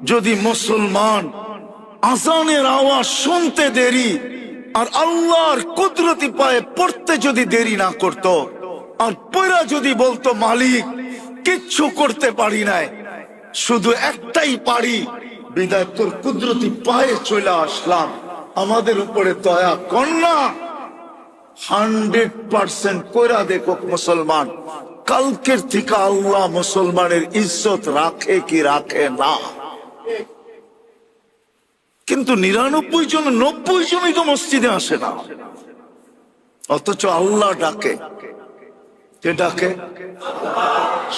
যদি মুসলমান আজানের আওয়াজ শুনতে দেরি আর আল্লাহর কুদরতি পায়ে পড়তে যদি দেরি না করত আর পয়রা যদি বলতো, মালিক, কিচ্ছু করতে পারি নাই, শুধু একটাই পারি, বিদায় তোর কুদরতি পায়ে চলে আসলাম, আমাদের উপরে দয়া কন্যা হান্ড্রেড পার্সেন্ট কইরা দেখো মুসলমান, কালকের থেকে আল্লাহ মুসলমানের ইজ্জত রাখে কি রাখে না। কিন্তু নিরানব্বই জন, নব্বই জনই তো মসজিদে আসে না। অথচ আল্লাহ ডাকে। কে ডাকে?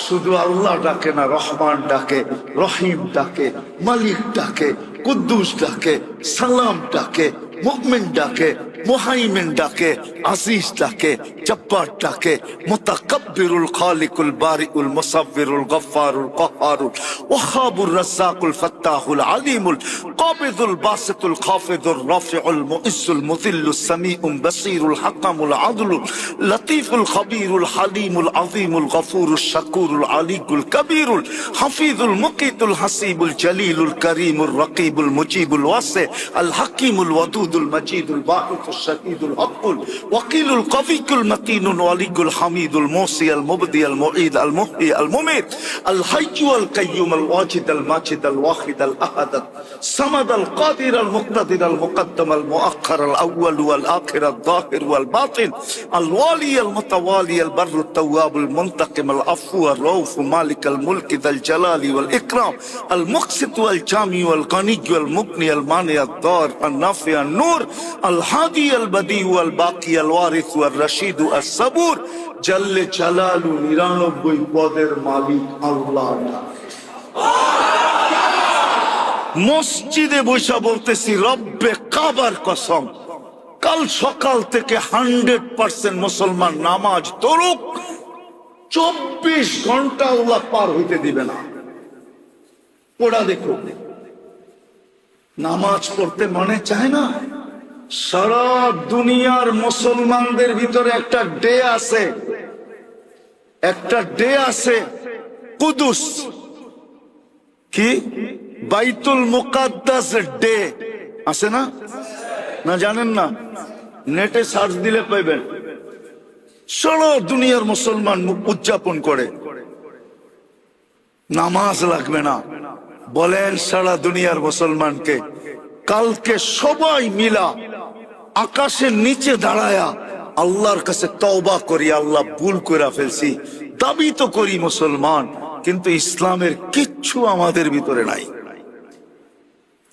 শুধু আল্লাহ ডাকে না, রহমান ডাকে, রহিম ডাকে, মালিক ডাকে, কুদ্দুস ডাকে, সালাম ডাকে মুকমিন ডাকে মুহাইমিন ডাকে আজিজ ডাকে জব্বার ডাকে মুতাকাব্বিরুল খালিকুল বারিউল মুসাব্বিরুল গফফারুল কহারুল ওয়াহাবুর রাজ্জাকুল ফাত্তাহুল আলিমুল কাবিদুল বাসিতুল খাফিদুর রাফিউল মুইজ্জুল মুযিল্লুস সামিউম বাসীরুল হাকামুল আদলুল লতীফুল খবীরুল হালিমুল আযীমুল গফুরুশ শাকুরুল আলিকুল কবীরুল হাফিজুল মুকিতুল হাসিবুল জলিলুল করিমুল রকিবুল মুজিবুল ওয়াসি আল হাকিমুল ওয়াদুদুল মজিদুল বাহিতুল الشهيد الحق وقيل القفي المتين الولي الحميد الموصي المبدي المعيد المحيي المميت الحي القيوم الواجد الماجد الواحد الأحد الصمد القادر المقتدر المقدم المؤخر الأول والآخر الظاهر والباطن الوالي المتوالي البر التواب المنتقم العفو الروف مالك الملك ذا الجلال والإكرام المقسط والجامي والغني والمغني المانع الدار النافع النور الهادي মসজিদে বৈশা বলতেছি, রব্বে কাবার কসম, কাল সকাল থেকে হান্ড্রেড পার্সেন্ট মুসলমান নামাজ তরুক, চব্বিশ ঘণ্টা ওলা পার হইতে দিবে না। ওরা দেখো। নামাজ পড়তে মনে চায় না? সারা দুনিয়ার মুসলমানদের ভিতরে একটা ডে আছে। একটা ডে আছে কুদুস। কি? বাইতুল মুকাদ্দাস ডে। আছে না? না, জানেন না। নেটে সার্চ দিলে পাইবেন। সারা দুনিয়ার মুসলমান উদযাপন করে। নামাজ লাগবে না। বলেন সারা দুনিয়ার মুসলমানকে, কালকে সবাই মিলা আকাশের নিচে দাঁড়ায়া আল্লাহর কাছে তওবা করি, আল্লাহ ভুল করে ফেলছি। দাবি তো করি মুসলমান, কিন্তু ইসলামের কিচ্ছু আমাদের ভিতরে নাই।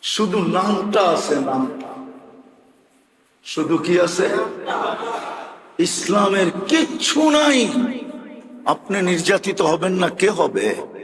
শুধু নামটা আছে নামটা শুধু কি আছে? ইসলামের কিচ্ছু নাই। আপনি নির্যাতিত হবেন না, কে হবে?